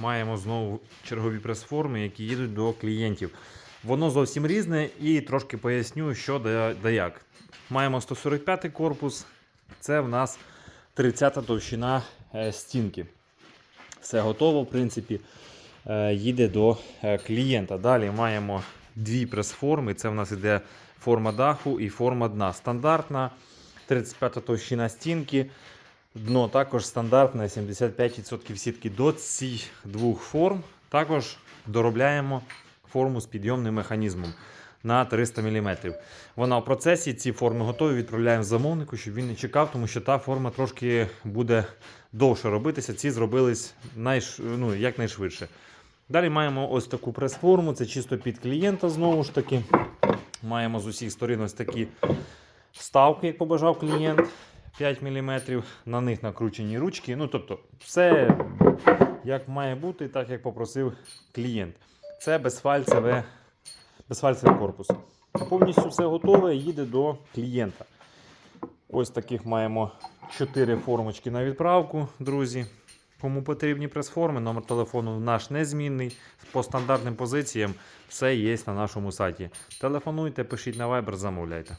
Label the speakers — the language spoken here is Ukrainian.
Speaker 1: маємо знову чергові прес-форми, які їдуть до клієнтів. Воно зовсім різне і трошки поясню, що да, да як. Маємо 145 корпус, це в нас 30 товщина е, стінки. Все готово, в принципі, е, їде до е, клієнта. Далі маємо дві прес-форми. Це в нас іде форма даху і форма дна. Стандартна 35 товщина стінки. Дно також стандартне 75% сітки. До цих двох форм також доробляємо форму з підйомним механізмом на 300 мм. Вона в процесі, ці форми готові, відправляємо замовнику, щоб він не чекав, тому що та форма трошки буде довше робитися. Ці зробились найш... ну, якнайшвидше. Далі маємо ось таку прес-форму, це чисто під клієнта знову ж таки. Маємо з усіх сторін ось такі вставки, як побажав клієнт. 5 мм, на них накручені ручки. Ну, тобто, все як має бути, так як попросив клієнт. Це безфальцеве, безфальцевий корпус. Повністю все готове, їде до клієнта. Ось таких маємо 4 формочки на відправку, друзі. Кому потрібні прес-форми, номер телефону наш незмінний. По стандартним позиціям все є на нашому сайті. Телефонуйте, пишіть на Viber, замовляйте.